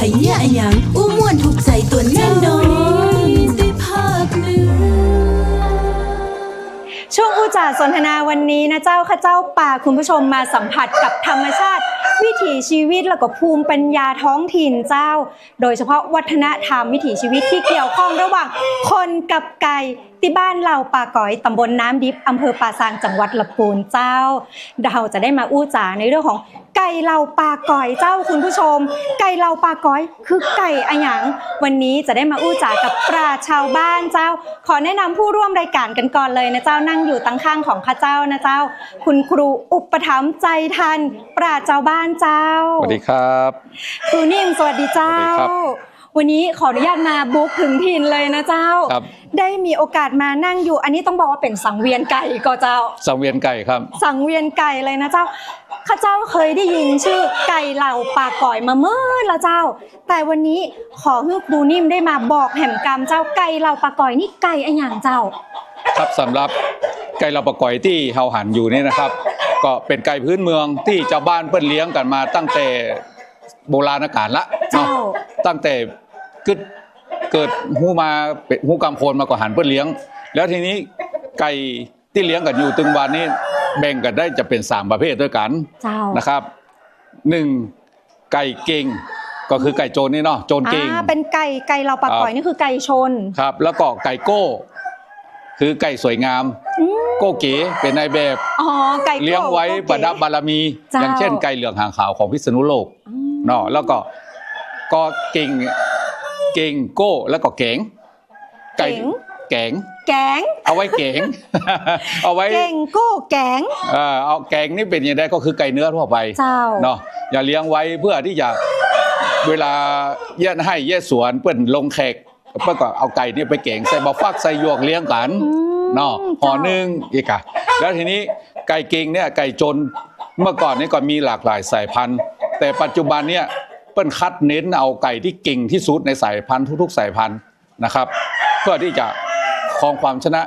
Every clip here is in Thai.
พยะอยังอู้ม่วนถูกใจตัวแน่นอนได้ภาคเหนือช่วงอุจาสนทนาวันนี้นะเจ้าข้าเจ้าป่าคุณผู้ชมมาสัมผัสกับธรรมชาติ วิถีชีวิตแล้วก็ภูมิปัญญาท้องถิ่นเจ้า โดยเฉพาะวัฒนธรรมวิถีชีวิตที่เกี่ยวข้องระหว่างคนกับไก่ ที่บ้านเหล่าป่าก๋อยตำบลน้ำดิบอำเภอป่าซางจังหวัดลำพูนเจ้า เราจะได้มาอู้จาในเรื่องของไก่เหล่าป่าก๋อยเจ้าคุณผู้ชม ไก่เหล่าป่าก๋อย คือไก่อะหยังวันนี้จะได้มาอู้จากับปราชญ์ชาวบ้านเจ้า ขอแนะนำผู้ร่วมรายการกันก่อนเลยนะเจ้านั่งอยู่ตั้งข้างของข้าเจ้านะเจ้า คุณครูอุปถัมภ์ใจทัน ปราชญ์ชาวบ้านเจ้าสวัสดีครับครูนิ่มสวัสดีเจ้าส วัสดีครับวันนี้ขออนุญาตมาบุกถึงถิ่นเลยนะเจ้า ครับ ได้มีโอกาสมานั่งอยู่ อันนี้ต้องบอกว่าเป็นสังเวียนไก่ก็เจ้า สังเวียนไก่ครับ สังเวียนไก่เลยนะเจ้า ข้าเจ้าเคยได้ยินชื่อไก่เหล่าป่าก่อยมาเมื่อละเจ้า แต่วันนี้ขอให้ครูนิ่มได้มาบอกแห่มกรรมเจ้าไก่เหล่าป่าก่อยนี่ไก่อะหย่างเจ้า ครับสำหรับไก่เราประกอยที่เฮาหันอยู่นี่นะครับ ก็เป็นไก่พื้นเมืองที่ชาวบ้านเปิ้นเลี้ยงกันมาตั้งแต่โบราณกาลละเจ้าเนาะ ตั้งแต่กึดเกิดหูมาเป็นหูกำโพนมาก็หันเปิ้นเลี้ยง แล้วทีนี้ไก่ที่เลี้ยงกันอยู่ตึงวันนี้แบ่งกันได้จะเป็นสามประเภทด้วยกันเจ้านะครับหนึ่งไก่เก่งก็คือไก่โจรนี่เนาะโจรเก่งอ่าเป็นไก่ไก่เหล่าป่าก่อยครับนี่คือไก่ชนครับ แล้วก็ไก่โก้ คือไก่สวยงามอืมโก้เก๋เป็นนายแบบอ๋อไก่โก้เลี้ยงไว้โก้เก๋ประดับบารมีเจ้าอย่างเช่นไก่เหลืองหางขาวของพิษณุโลกอืมเนาะแล้วก็ ก็เก่ง เก่งโก้แล้วก็เก๋งไก่แกงแกงเอาไว้เก๋ง เอาไว้เก่งโก้แกงเอ่อเอาแกงนี่เป็นยังไงก็คือไก่เนื้อทั่วไปเจ้า เนาะอย่าเลี้ยงไว้เพื่อที่จะเวลาเยี่ยนให้เยี่ยสวนเปิ้นลงแขกเปิ้นก็เอาไก่นี่ไปเก่งใส่บะฟักใส่หยวกเลี้ยงกันอืมเนาะห่อหนึ่งอีกอะแล้วทีนี้ไก่เก่งเนี่ยไก่จนเมื่อก่อนนี่ก็มีหลากหลายสายพันธุ์ แต่ปัจจุบันเนี่ย เปิ้นคัดเน้นเอาไก่ที่เก่งที่สุดในสายพันธุ์ทุก ๆ สายพันธุ์นะครับ เพื่อที่จะครองความชนะ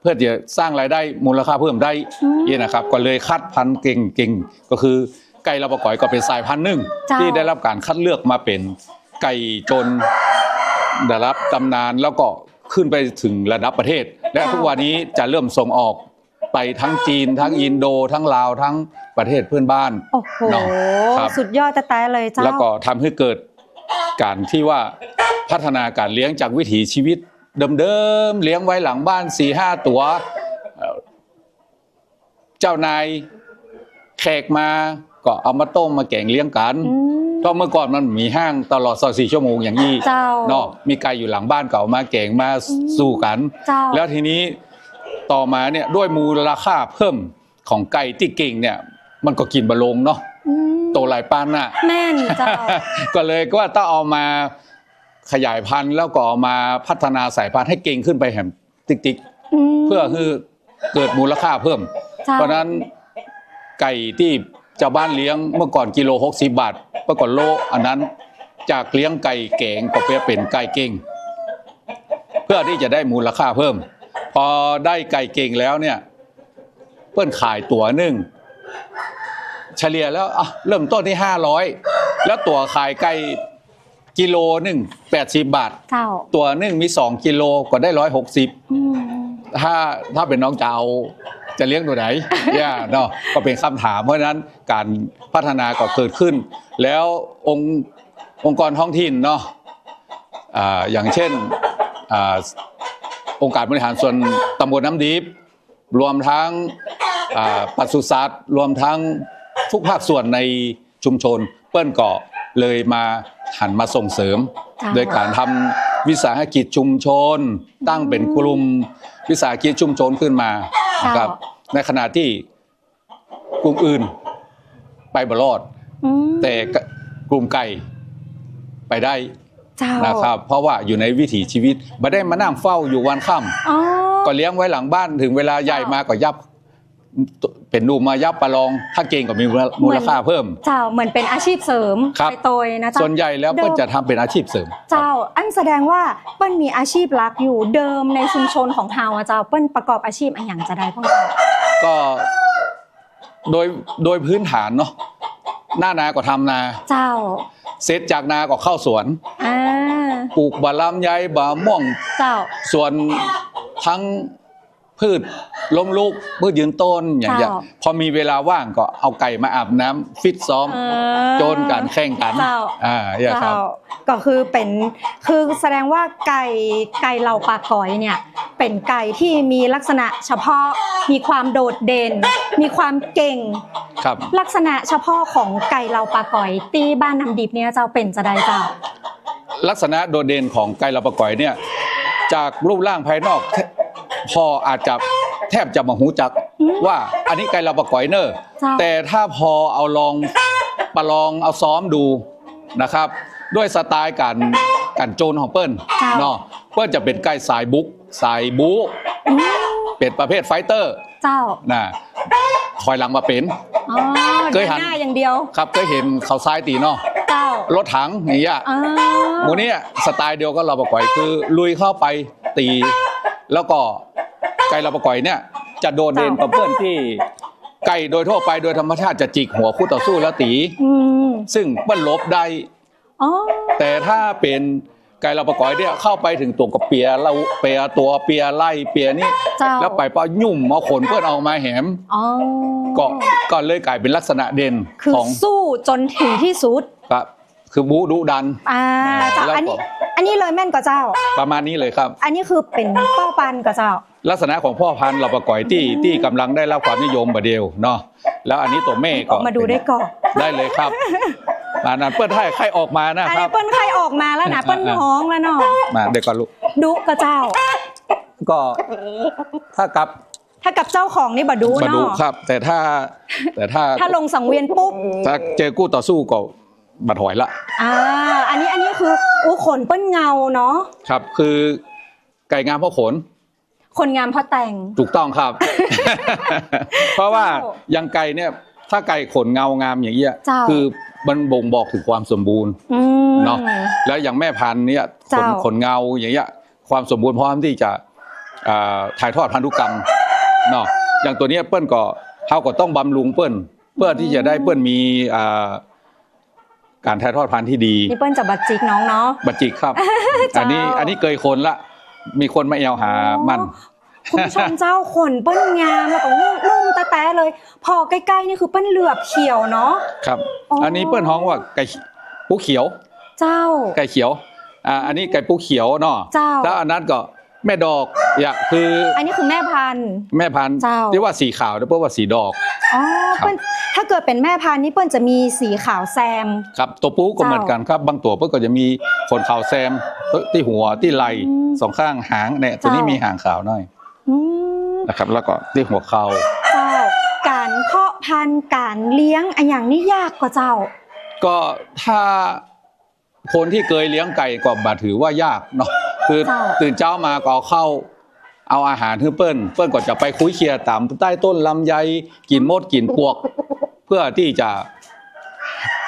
เพื่อจะสร้างรายได้มูลค่าเพิ่มได้อืมนี่นะครับ ก็เลยคัดพันธุ์เก่งเก่งก็คือไก่ลาบะก่อยก็เป็นสายพันธุ์หนึ่งเจ้าที่ได้รับการคัดเลือกมาเป็นไก่จนได้รับตำนานแล้วก็ขึ้นไปถึงระดับประเทศ และทุกวันนี้จะเริ่มส่งออก ไปทั้งจีน ทั้งอินโด ทั้งลาวทั้งประเทศเพื่อนบ้าน โอ้โห เนาะครับ สุดยอดแต่แต่เลยเจ้า แล้วก็ทำให้เกิดการที่ว่าพัฒนาการเลี้ยงจากวิถีชีวิต เดิมๆเลี้ยงไว้หลังบ้านสี่ห้าตัวเอ่อเจ้านายแขกมาก็เอามาต้มมาแกงเลี้ยงกันอืมเพราะเมื่อก่อนมันมีห้างตลอด24ชั่วโมงอย่างนี้เจ้า เนาะมีไก่อยู่หลังบ้านเก่ามาแกงมาอืมสู้กัน เจ้า แล้วทีนี้ ต่อมาเนี่ยด้วยมูลค่าเพิ่มของไก่ที่เก่งเนี่ย มันก็กินบะลงเนาะอืมโตหลายปานน่ะแม่นเจ้าก็เลยก็ว่าต้องเอามาขยายพันธุ์แล้วก็เอามาพัฒนาสายพันธุ์ให้เก่งขึ้นไปแหมติ๊กติ๊กมเพื่อคือเกิดมูลค่าเพิ่มจ้เพราะฉะนั้นไก่ที่ชาวบ้านเลี้ยงเมื่อก่อนกิโล60บาทเมื่อก่อนโลอันนั้นจากเลี้ยงไก่แกงก็เปลี่ยนเป็นไก่เก่ง เพื่อที่จะได้มูลค่าเพิ่ม พอได้ไก่เก่งแล้วเนี่ย เปิ้นขายตัวหนึ่งเฉลี่ยแล้วอะเริ่มต้นที่ห้าร้อยแล้วตัวขายไก่กิโลหนึ่งแปดสิบบาทเจ้าตัวหนึ่งมีสองกิโลก็ได้ร้อยหกสิบอืมถ้าถ้าเป็นน้องจะเอาจะเลี้ยงตัวไหนเนี่ยเนาะก็เป็นคำถาม เพราะฉะนั้นการพัฒนาก็เกิดขึ้น แล้วองค์องค์กรท้องถิ่นเนาะอ่าอย่างเช่นอ่า องค์การบริหารส่วนตำบลน้ำดีบรวมทั้งอ่าปศุสัตว์รวมทั้งทุกภาคส่วนในชุมชน เปิ้ลก็เลยมาหันมาส่งเสริมจ้าโดยการทำวิสาหกิจชุมชน ตั้งเป็นกลุ่มวิสาหกิจชุมชนขึ้นมานะครับในขณะที่กลุ่มอื่นไปบรอดอืมแต่กลุ่มไก่ไปได้เจ้า นะครับเพราะว่าอยู่ในวิถีชีวิตไม่ได้มานั่งเฝ้าอยู่วันค่อ๋อำก็เลี้ยงไว้หลังบ้านถึงเวลาใหญ่มาก็ยับเป็นหนูมายับประลอง ถ้าเก่งก็มีมูลค่าเพิ่ม เจ้าเหมือนเป็นอาชีพเสริมครับไปโตยนะเจ้าส่วนใหญ่แล้วเดิมก็จะทำเป็นอาชีพเสริม เจ้า อันแสดงว่าเปิ้ลมีอาชีพหลักอยู่เดิมในชุมชนของเฮาอะเจ้าเปิ้ลประกอบอาชีพอะไรอย่างจะได้พ่องเจ้าก็โดยโดยพื้นฐานเนาะหน้านาก็ทำนา เจ้า เสร็จจากนาก็เข้าสวน อ่าปลูกบะลำไยบะม่วง เจ้า ส่วนทั้งพืชล้มลุกพืชยืนต้นอย่างเงี้ยเจ้าพอมีเวลาว่างก็เอาไก่มาอาบน้ำฟิตซ้อม เออ โจนกันแข่งกัน เจ้า อ่าเนี่ยครับ เจ้าก็คือเป็นคือแสดงว่าไก่ไก่เหล่าปากอยเนี่ย เป็นไก่ที่มีลักษณะเฉพาะมีความโดดเด่น มีความเก่ง ครับลักษณะเฉพาะของไก่เหล่าปากอย ตีบ้านน้ำดิบเนี่ยเจ้าเป็นจะได้เจ้า ลักษณะโดดเด่นของไก่ลาปะก่อยเนี่ยจากรูปร่างภายนอกแทพออาจจะแทบจะมาหูจักอืมว่าอันนี้ไก่ลาปะก่อยเนอะเจ้าแต่ถ้าพอเอาลองประลองเอาซ้อมดูนะครับ ด้วยสไตล์การการโจนของเปิ้ลเจ้าเนาะ เปิ้ลจะเป็นไก่สายบุกสายบู๊อืมเป็นประเภทไฟเตอร์เจ้านะถอยหลังมาเป็นอ๋อเคเดิยนหันหน้าอย่างเดียวครับเคยเห็นเขาซ้ายตีเนาะเจ้ารถถังอย่างเงี้ยอ่าหมูนี้สไตล์เดียวก็เราประก่อยคือ ลุยเข้าไปตี แล้วก็ไก่เราประก่อยเนี่ย จะโดดเด่นกับเพื่อนที่ไก่โดยทั่วไปโดยธรรมชาติจะจิกหัวคู่ต่อสู้แล้วตีอืมซึ่งเปิ้ลลบได้อ๋อแต่ถ้าเป็น ไก่เราประก่อยเนี่ยเข้าไปถึงตัวกับเปียเราเปียตัวเปียไล่เปียนี่เจ้าแล้วไปปะยุ่มเอาขนเพื่อนเอามาแหมอ๋อก็ก็เลยกลายเป็นลักษณะเด่นคือของสู้จนถึงที่สุดครับคือบูดุดัน อ่าเจ้าแล้วก็ อันนี้ อันนี้เลยแม่นกว่าเจ้า ประมาณนี้เลยครับ อันนี้คือเป็นเป้าปันกว่าเจ้า ลักษณะของพ่อพันธุ์เราประกอยที่ที่กำลังได้รับความนิยมบดเดียวเนาะแล้วอันนี้ตัวแม่ก็มาดูได้ก่อน ได้เลยครับ อันนั้นเปิ้ลให้ใครออกมานะอันครันี้บ เปิ้ลไข่ออกมาแล้วนะอ่าเปิ้ลท้องแล้วเนาะมาเด็กก่อนลูก ดุกระเจ้า ก็ถ้ากับถ้ากับเจ้าของนี่บดุมาดูเนาะครับ แต่ถ้าแต่ถ้าถ้าลงสังเวียนปุ๊บถ้าเจอกู้ต่อสู้ก็บัดหอยละ อ่าอันนี้อันนี้คืออู้ขนเปิ้ลเงาเนาะครับ คือไก่งามเพราะขน คนงามเพราะแต่ง ถูกต้องครับ เพราะว่าเจ้าอยังไก่เนี่ย ถ้าไก่ขนเงางามอย่างเงี้ย เจ้า คือมันบ่งบอกถึงความสมบูรณ์ อืม เนาะ แล้วอย่างแม่พันธุ์เนี่ยขนเจ้า ขนเงาอย่างเงี้ยความสมบูรณ์พร้อมที่จะอ่าถ่ายทอดพันธุกรรมเนาะอย่างตัวเนี้ยเปิ้ลก็เขาก็ต้องบำรุงเปิ้ลเพื่อที่จะได้เปิ้ลมีอ่าการถ่ายทอดพันธุ์ที่ดี นี่เปิ้ลจะบัดจิกน้องเนาะ บัจจิกครับ เจ้า อันนี้อันนี้เกยคนละ มีคนมาเอวหามัน คุณผู้ชมเจ้าขนเปิ้ลงามแล้วก็นุ่มนุ่มๆ แต่ๆเลย พอใกล้ๆนี่คือเปิ้ลเหลือบเขียวเนาะครับอ๋ออัอันนี้เปิ้ลฮ้องว่าไก่ปูเขียว เจ้า ไก่เขียวอ่าอันนี้ไก่ปูเขียวเนาะเจ้าแล้วอันนั้นก็แม่ดอกอย่าคือ อันนี้คือแม่พันธุ์แม่พันธุ์เจ้าที่ว่าสีขาวแล้วเปิ้ลว่าสีดอกอ๋อครับเปิ้ลถ้าเกิดเป็นแม่พันธุ์นี่เปิ้ลจะมีสีขาวแซม ครับตัวปูก็เจ้าเหมือนกันครับ บางตัวเปิ้ลก็จะมีขนขาวแซมที่หัวที่ไหล่อืมสองข้างหางเนี่ยตัวนี้เจ้ามีมีหางขาวหน่อยอืมนะครับ แล้วก็ที่หัวเขาเจ้าการเพาะพันธุ์การเลี้ยงอันอย่างนี้ยากกว่าเจ้า ก็ถ้าคนที่เคยเลี้ยงไก่ก็บาถือว่ายากเนาะคือเจ้า ตื่นเช้ามาก็เอาเข้า เอาอาหารให้เปิ้ลเปิ้ลก็จะไปคุยเคลียร์ตามใต้ต้นลำไยกินมดกินปวก เพื่อที่จะ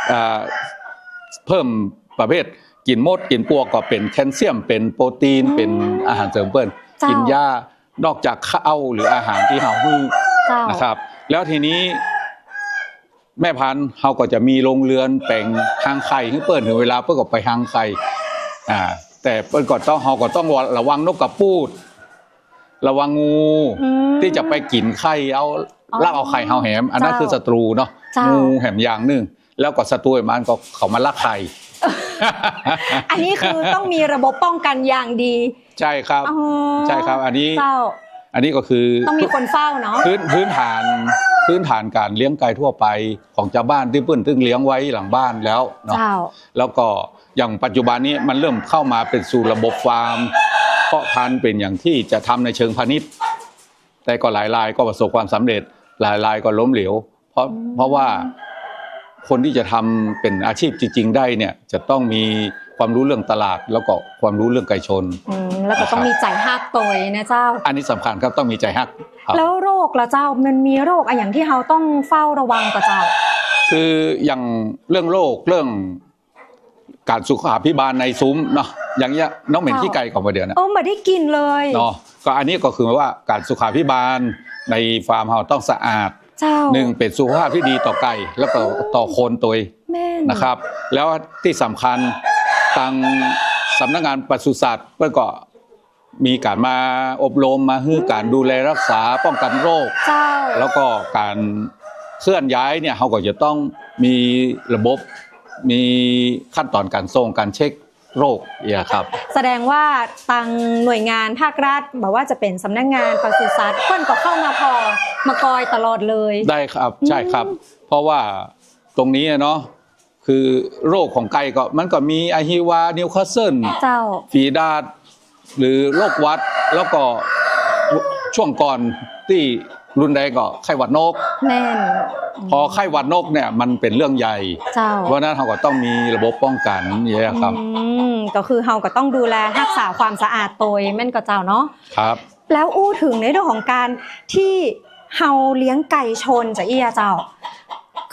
เอ่อเพิ่มประเภทกินมดกินปวกก็เป็นแคลเซียม เป็นโปรตีนอืมเป็นอาหารเสริมเปิ้ลเจ้ากิ กินหญ้านอกจากข้าวหรืออาหารที่เฮาให้เจ้านะครับ แล้วทีนี้แม่พันธุ์เขาก็จะมีโรงเรือนแปลงหางไข่ให้เปิ้ลถึงเวลาเปิ้ลก็ไปหางไข่อ่าแต่เปิ้ลก็ต้องเขาก็ต้องระวังนกกระปูด ระวังงูอืมที่จะไปกินไข่เอาอ๋อลักเอาไข่เฮาแหม อันนั้นเจ้าคือศัตรูเนาะเจ้างูงูแหมอย่างหนึ่งแล้วก็ศัตรูอีกมันก็เขามาลักไข่ อันนี้คือต้องมีระบบป้องกันอย่างดี ใช่ครับอ๋อใช่ครับ อันนี้เจ้า อันนี้ก็คือต้องมีคนเฝ้าเนาะพื้นพื้นฐานพื้นฐานการเลี้ยงไก่ทั่วไปของชาวบ้านที่เปิ้ลตึงเลี้ยงไว้หลังบ้านแล้วเนาะเจ้าแล้วก็อย่างปัจจุบันนี้มันเริ่มเข้ามาเป็นสู่ระบบฟาร์มเพาะพันธุ์เป็นอย่างที่จะทำในเชิงพาณิชย์ แต่ก็หลายรายก็ประสบความสำเร็จหลายรายก็ล้มเหลว เพราะอืมเพราะว่าคนที่จะทำเป็นอาชีพจริง ๆ ได้เนี่ยจะต้องมี ความรู้เรื่องตลาด แล้วก็ความรู้เรื่องไก่ชน อืมแล้วก็ต้องมีใจฮักตวยนะเจ้า อันนี้สำคัญครับต้องมีใจฮักครับแล้วโรคละเจ้ามันมีโรคอะไรอย่างที่เราต้องเฝ้าระวังกับเจ้า คืออย่างเรื่องโรคเรื่องการสุขภาพพิบาลในซุ้มเนาะอย่างเงี้ยน้องเหม็นค่ะขี้ไก่ของมาเดียวนะ เออมาได้กินเลยเนาะก็อันนี้ก็คือว่าการสุขาพิบาลในฟาร์มเฮาต้องสะอาดเจ้าหนึ่งเป็นสุขภาพที่ดีต่อไก่แล้วก็ต่อคนตัวเองแม่นนะครับ แล้วที่สำคัญ ทางสำนักงานปศุสัตว์เพื่อก็มีการมาอบรมมาให้การดูแลรักษาป้องกันโรค เจ้า แล้วก็การเคลื่อนย้ายเนี่ยเขาก็จะต้องมีระบบมีขั้นตอนการส่งการเช็คโรคเนี่ยครับ แสดงว่าทางหน่วยงานภาครัฐแบบว่าจะเป็นสำนักงานปศุสัตว์เพิ่นก็เข้ามาพอมากอยตลอดเลย ได้ครับใช่ครับ เพราะว่าตรงนี้อะเนาะ คือโรคของไก่ก็มันก็มีอะฮิวา นิวคาสเซิลเจ้า ฝีดาดหรือโรคหวัดแล้วก็ช่วงก่อนที่รุนแรงก็ไข้หวัดนกแม่น พอไข้หวัดนกเนี่ยมันเป็นเรื่องใหญ่เจ้า เพราะฉะนั้นเราก็ต้องมีระบบป้องกันเนี่ยครับ อืมก็คือเฮาก็ต้องดูแลรักษาความสะอาดตัวแม่นก็เจ้าเนาะ ครับ แล้วอู้ถึงในเรื่องของการที่เฮาเลี้ยงไก่ชนจะเอียเจ้า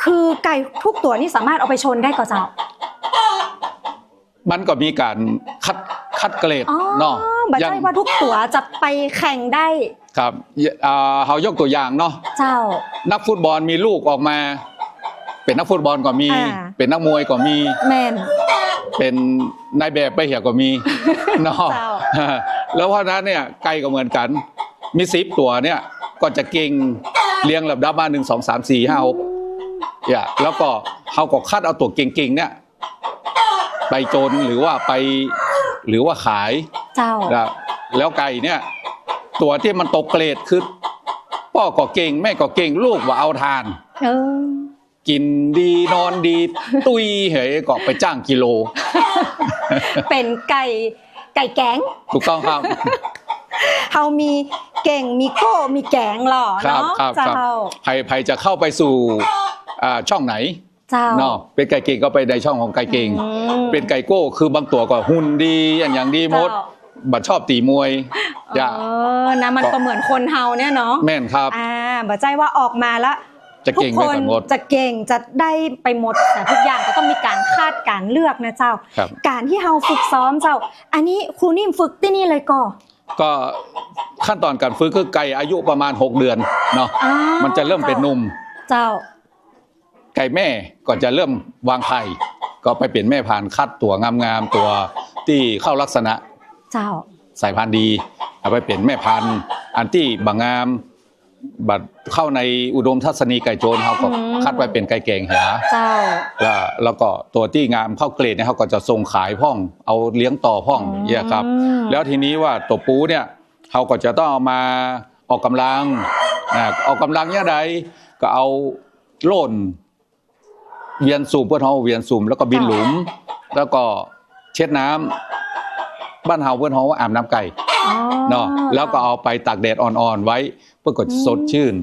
คือไก่ทุกตัวนี่สามารถเอาไปชนได้ก็เจ้ามันก็มีการคัดคัดเกรดอ๋อเนาะบัอย่าใช่งว่าทุกตัวจะไปแข่งได้ ครับอ่าเขายกตัวอย่างเนาะเจ้า นักฟุตบอลมีลูกออกมา เป็นนักฟุตบอลก็มีอ่าเป็นนักมวยก็มีแม่นเป็นนายแบบไปเหี่ยก็มีเนาะเจ้าแล้วเพราะฉะนั้นเนี่ยไก่ก็เหมือนกัน มีสิบตัวเนี่ยก็จะเก่งเรียงลำดับมาหนึ่งสองสามสี่ห้าหก เนี่ยแล้วก็เขาก็คัดเอาตัวเก่งๆเนี่ยไปโจรหรือว่าไปหรือว่าขายเจ้านะแล้วไก่เนี่ย ตัวที่มันตกเกรดคือพ่อก็เก่งแม่ก็เก่งลูกว่าเอาทานเออกินดีนอนดี ตุยเหยก็ไปจ้างกิโล เป็นไก่ไก่แก๊งถูกต้องครับเฮามีเก่งมีโก้มีแกงหล่อครับเนาะครับเจ้าครับใครใครจะเข้าไปสู่ อ่าช่องไหนเจ้า เนาะเป็นไก่เก่งก็ไปในช่องของไก่เก่งอืมเป็นไก่โก้คือบางตัวก็หุ่นดีอย่างอย่างดีหมดเจ้า บัดชอบตีมวยอย่าเออนะมันก็เหมือนคนเฮาเนี่ยเนาะแม่นครับ อ่าบ่ใจว่าออกมาแล้วจะเก่งทุกได้คนกันหมดจะเก่งจะได้ไปหมดแต่ทุกอย่างก็ต้องมีการคาดการเลือกนะเจ้า ครับ การที่เฮาฝึกซ้อมเจ้า อันนี้ครูนิ่มฝึกที่นี่เลยก่อก็ขั้นตอนการฝึกคือไก่อายุประมาณ 6 เดือนเนาะอ้าวมันจะเริ่มเป็นหนุ่ม เจ้า ไก่แม่ก็จะเริ่มวางไข่ก็ไปเปลี่ยนแม่พันธุ์คัดตัวงามๆตัวที่เข้าลักษณะเจ้าสายพันธุ์ดีเอาไปเปลี่ยนแม่พันธุ์อันที่บางงามบัดเข้าในอุดมทัศนีไก่โจรเขาก็อืมคัดไปเป็นไก่เก่งเหรอเจ้าแล้วแล้วก็ตัวที่งามเข้าเกรดเนี่ยเขาก็จะส่งขายพ่อง เอาเลี้ยงต่อพ่องเนี่ยครับอืมแล้วทีนี้ว่าตัวปูเนี่ยเขาก็จะต้องเอามาออกกำลังอ่าออกกำลังเนี่ยใดก็เอาโล่น เวียนสูบเพื่อนเขาเวียนสูบแล้วก็บินหลุม แล้วก็เช็ดน้ำบ้านเฮาเพื่อนเขาว่าอาบน้ำไก่อ๋อเนาะแล้วก็เอาไปตากแดดอ่อนๆไว้เพื่อกดสดชื่น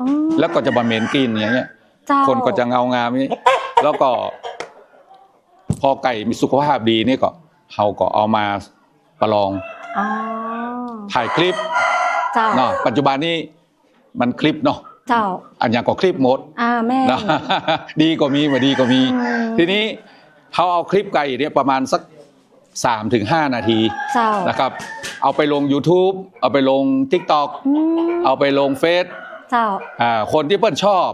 อ๋อแล้วก็จะบะเหม็นกลินอย่างเงี้ยเจ้าคนก็จะเงางามนี้แล้วก็ พอไก่มีสุขภาพดีนี่ก็เฮาก็เอามาประลองอ๋อถ่ายคลิปเจ้าเนาะปัจจุบันนี้มันคลิปเนาะ เจ้าอันอย่างก็คลิปหมดอ่าแม่นะดีก็มีไม่ดีก็มีอืมทีนี้เขาเอาคลิปไก่เนี่ยประมาณสัก3-5ถึง5นาทีเจ้านะครับ เอาไปลง YouTube เอาไปลง TikTok อืมเอาไปลงเฟซเจ้าอ่าคนที่เปิ้ลชอบ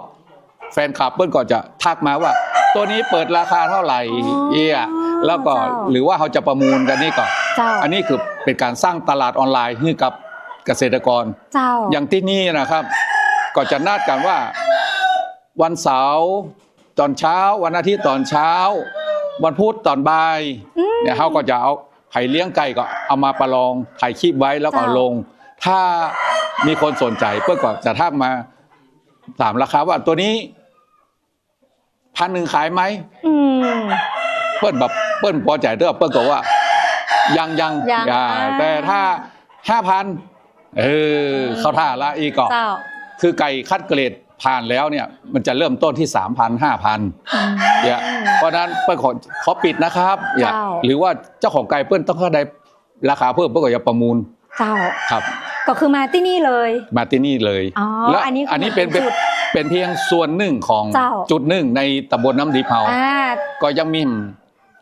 แฟนคลับเปิ้ลก็จะทักมาว่า ตัวนี้เปิดราคาเท่าไหร่อ๋อเอียแล้วก็เจ้าหรือว่าเขาจะประมูลกันนี่ก็เจ้าอันนี้คือเป็นการสร้างตลาดออนไลน์ให้กับเกษตรกร เจ้า อย่างที่นี่นะครับ ก็จะนัดกันว่า วันเสาร์ตอนเช้า วันอาทิตย์ตอนเช้า วันพุธตอนบ่ายเนี่ยเขาก็จะเอาไข่เลี้ยงไก่ก็เอามาประลองถ่ายคลิปไว้แล้วก็เอาลง ถ้ามีคนสนใจเพื่อก็จะทักมาถามราคาว่าตัวนี้พันหนึ่งขายไหมอืมเปิ้ลแบบเปิ้ลพอใจเด้อเปิ้ลก็ว่า ยังยังยังอย่าอ่าแต่ถ้าห้าพันเออเข้าท่าละอีกก็เจ้า คือไก่คัดเกรดผ่านแล้วเนี่ยมันจะเริ่มต้นที่สามพันห้าพันอืมเนี่ยเพราะฉะนั้นเปิ้ลขอขอปิดนะครับอย่าเจ้า หรือว่าเจ้าของไก่เปิ้ลต้องเข้าได้ราคาเพิ่มเพื่อก็จะประมูลเจ้า ครับ ก็คือมาที่นี่เลย มาที่นี่เลยอ๋อแล้วอันนี้คืออัอันนี้เป็นเป็นจุดเป็นเพียงส่วนหนึ่งของเจ้า จุดหนึ่งในตำบลน้ำดีเผา อ่า ก็ยังมี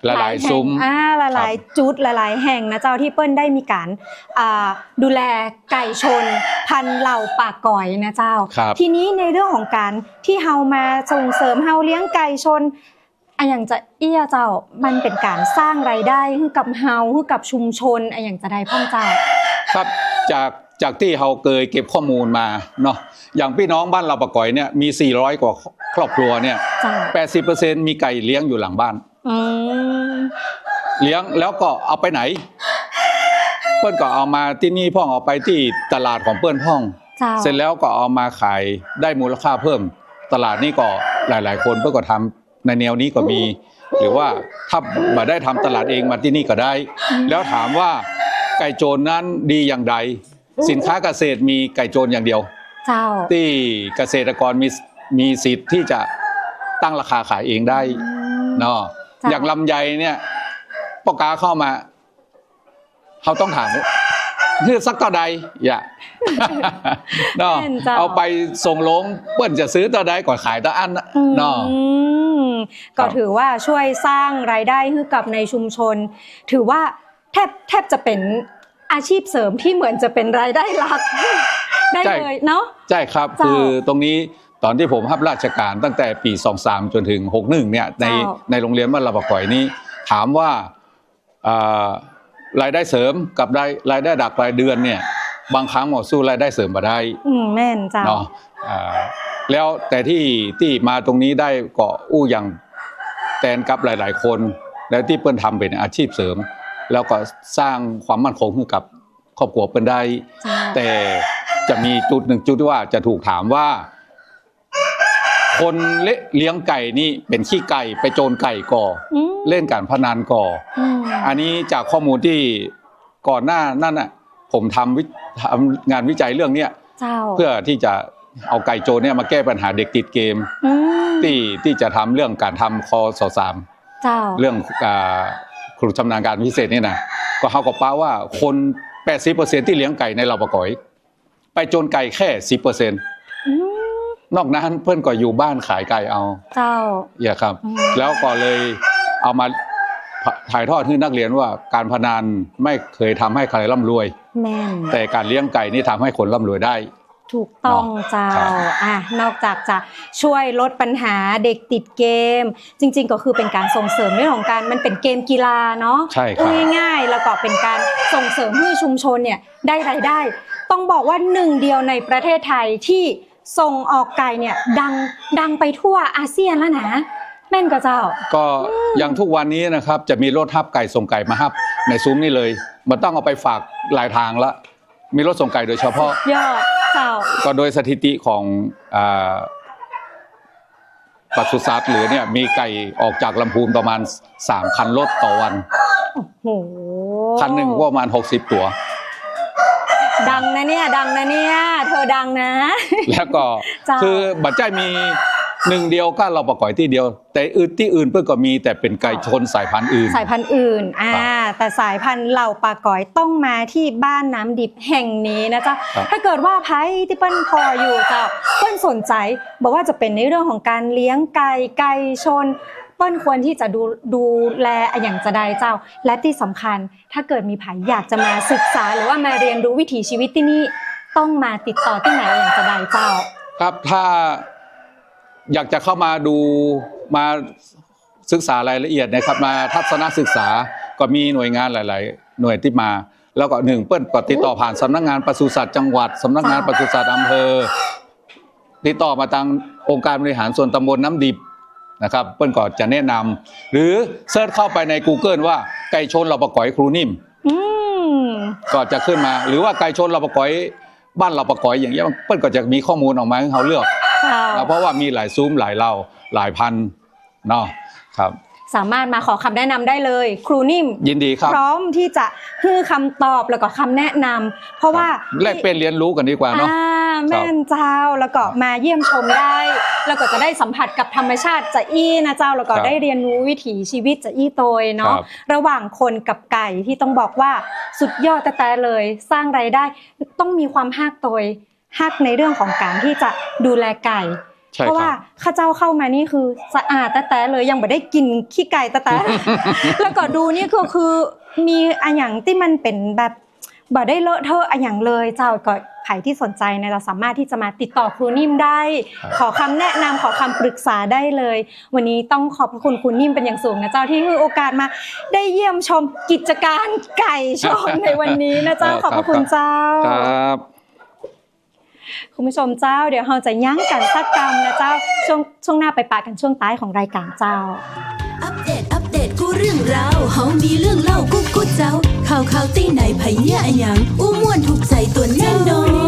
หลายๆซุ้มแห่งอ่าหลายๆจุดหลายๆแห่งนะเจ้าที่เปิ้ลได้มีการอ่าดูแลไก่ชน พันธุ์เหล่าปากก่อยนะเจ้าครับทีนี้ในเรื่องของการที่เฮามาส่งเสริมเฮาเลี้ยงไก่ชนอะอย่างจะเอี้ยเจ้ามันเป็นการสร้างรายได้ให้กับเฮาให้กับชุมชนอะอย่างจะได้พ่องเจ้า ครับจากจากที่เราเคยเก็บข้อมูลมาเนาะอย่างพี่น้องบ้านเราปะก่อยเนี่ยมี 400 กว่าครอบครัวเนี่ยเจ้า80%มีไก่เลี้ยงอยู่หลังบ้าน อืมเลี้ยงแล้วก็เอาไปไหน เปิ้ลก็เอามาที่นี่พ่องเอาไปที่ตลาดของเปิ้ลพ่อง เจ้า เสร็จแล้วก็เอามาขายได้มูลค่าเพิ่ม ตลาดนี้ก็หลาย ๆ คนเพื่อก็ทำในแนวนี้ก็มี หรือว่าถ้ามาได้ทำตลาดเองมาที่นี่ก็ได้ แล้วถามว่าไก่โจรนั้นดีอย่างใด สินค้าเกษตรมีไก่โจรอย่างเดียว เจ้า ที่เกษตรกรมีมีสิทธิ์ที่จะตั้งราคาขายเองได้อืมเนาะจ้ะ อย่างลำไยเนี่ยพ่อค้าเข้ามาเขาต้องถามว่าเฮือสักเท่าใดอย่าเนาะแม่นจ้ะเอาไปส่งลงเปิ้นจะซื้อเท่าใดก่อนขายต่ออันน่ะเนาะอืมครัก็บถือว่าช่วยสร้างรายได้ให้กับในชุมชน ถือว่าแทบแทบจะเป็นอาชีพเสริมที่เหมือนจะเป็นรายได้หลักได้เลยเนาะใช่ครับเจ้าคือตรงนี้ ตอนที่ผมรับราชการตั้งแต่ปี 23 จนถึง 61 เนี่ยในเจ้าในโรงเรียนบ้านลาบะก่อยนี้ถามว่าอ่ารายได้เสริมกับรายรายได้ดักรายเดือนเนี่ยบางครั้งหมดสู้รายได้เสริมมาได้อืมแม่นเจ้าเนาะอ่าแล้วแต่ที่ที่มาตรงนี้ได้ก็อู้อย่างแตนกับหลาย ๆ คน แล้วที่เปิ้นทำเป็นอาชีพเสริม แล้วก็สร้างความมั่นคงให้กับครอบครัวเปิ้นได้เจ้าแต่จะมีจุดหนึ่งจุดที่ว่าจะถูกถามว่า คนเลี้ยงไก่นี่เป็นขี้ไก่ไปโจรไก่ก่ออืมเล่นการพนันก่ออืมอันนี้จากข้อมูลที่ก่อนหน้านั่นน่ะผมทำวิทำงานวิจัยเรื่องเนี้ยเจ้าเพื่อที่จะเอาไก่โจรเนี่ยมาแก้ปัญหาเด็กติดเกม อืมที่ที่จะทำเรื่องการทำคอสสาม เจ้า เรื่องอ่าครูชำนาญการพิเศษนี่นะก็เขาก็ป้าว่าคน 80%ที่เลี้ยงไก่ในเราประกอย ไปโจรไก่แค่ 10%อืม นอกนั้นเพื่อนก็อยู่บ้านขายไก่เอาเจ้าอย่าครับอืมแล้วก็เลยเอามาถ่ายทอดให้นักเรียนว่าการพนันไม่เคยทำให้ใครร่ำรวย แม่นแต่การเลี้ยงไก่นี่ทำให้คนร่ำรวยได้ ถูกต้องเจ้าครับอะนอกจากจะช่วยลดปัญหาเด็กติดเกม จริง ๆ ก็คือเป็นการส่งเสริมเรื่องของการมันเป็นเกมกีฬาเนาะใช่ครับพูดง่ายๆแล้วก็เป็นการส่งเสริมให้ชุมชนเนี่ยได้รายได้ ต้องบอกว่าหนึ่งเดียวในประเทศไทยที่ ส่งออกไก่เนี่ยดังดังไปทั่วอาเซียนแล้วนะแม่นก็เจ้า ก็อย่างทุกวันนี้นะครับจะมีรถทับไก่ส่งไก่มาฮับ ในซุ้มนี่เลยมันต้องเอาไปฝากหลายทางละ มีรถส่งไก่โดยเฉพาะ ยอดเจ้า ก็โดยสถิติของอ่าปศุสัตว์หรือเนี่ยมีไก่ออกจากลำพูนประมาณ3คันรถต่อวัน โอ้โห คันหนึ่งก็ประมาณ 60 ตัว ดังนะเนี่ยดังนะเนี่ยเธอดังนะ แล้วก็เจ้าคือบัตรใจมีหนึ่งเดียวก็เราประกอยที่เดียว แต่อื่นที่อื่นเพื่อก็มีแต่เป็นไก่ชนสายพันธุ์อื่น สายพันธุ์อื่นอ่าแต่สายพันธุ์เหล่าปลาก๋อยต้องมาที่บ้านน้ำดิบแห่งนี้นะจ๊ะครับถ้าเกิดว่าไพ่ที่เปิ้ลพออยู่เจ้าเปิ้ลสนใจบอกว่าจะเป็นในเรื่องของการเลี้ยงไก่ไก่ชน เปิ้ลควรที่จะดูดูแลอย่างจะได้เจ้า และที่สำคัญถ้าเกิดมีไผอยากจะมาศึกษาหรือว่ามาเรียนรู้วิถีชีวิตที่นี่ต้องมาติดต่อที่ไหนอย่างจะได้เจ้า ครับถ้าอยากจะเข้ามาดูมาศึกษารายละเอียดนะครับมาทัศนศึกษาก็มีหน่วยงานหลาย ๆ หน่วยที่มา แล้วก็หนึ่งเปิ้ลก็ติดต่อผ่านสำนักงานปศุสัตว์จังหวัดสำนักงานปศุสัตว์อำเภอติดต่อมาทางองค์การบริหารส่วนตำบลน้ำดิบ นะครับเปิ้ลก็จะแนะนำหรือเซิร์ชเข้าไปใน Google ว่าไก่ชนเราประกอยครูนิ่มอืมก็จะขึ้นมา หรือว่าไก่ชนเราประกอยบ้านเราประกอยอย่างเงี้ยเปิ้ลก็จะมีข้อมูลออกมาให้เขาเลือกเจ้านะเพราะว่ามีหลายซุ้มหลายเหล่าหลายพันเนาะครับสามารถมาขอคำแนะนำได้เลย ครูนิ่ม ยินดีครับ พร้อมที่จะให้คำตอบแล้วก็คำแนะนำเพราะว่าครับแลกเป็นเรียนรู้กันดีกว่าเนาะอ่า แม่นเจ้าแล้วก็มาเยี่ยมชมได้ แล้วก็จะได้สัมผัสกับธรรมชาติจะอี้นะเจ้าแล้วก็ครับได้เรียนรู้วิถีชีวิตจะอี้โตยเนาะครับระหว่างคนกับไก่ที่ต้องบอกว่าสุดยอดแต่ๆเลยสร้างรายได้ต้องมีความฮักโตยฮักในเรื่องของการที่จะดูแลไก่ใช่เพราะคว่ารับข้าเจ้าเข้ามานี่คือสะอาดแต่แต่เลยยังไม่ได้กินขี้ไก่แต่แต่แล้วก็ดูนี่ก็คือมีอะอย่างที่มันเป็นแบบบ่ได้เลอะเทอะอะอย่างเลยเจ้าก็ ใครที่สนใจนะเราสามารถที่จะมาติดต่อครูนิ่มได้ครับขอคำแนะนำขอคำปรึกษาได้เลย วันนี้ต้องขอบพระคุณครูนิ่มเป็นอย่างสูงนะเจ้าที่ให้โอกาสมาได้เยี่ยมชมกิจการไก่ชนในวันนี้นะเจ้าเออขอบพระคุณครับเจ้าครับคุณผู้ชมเจ้าเดี๋ยวเราจะยั้งกันสักกรรมนะเจ้าช่วงช่วงหน้าไปปากันช่วงท้ายของรายการเจ้า อัปเดตอัปเดตกูเรื่องราวเฮามีเรื่องเล่ากูกูเจ้า ข่าวข่าวตีไหนไผเหี้ยอะหยังอู้ม่วนถูกใจตัวแน่นอน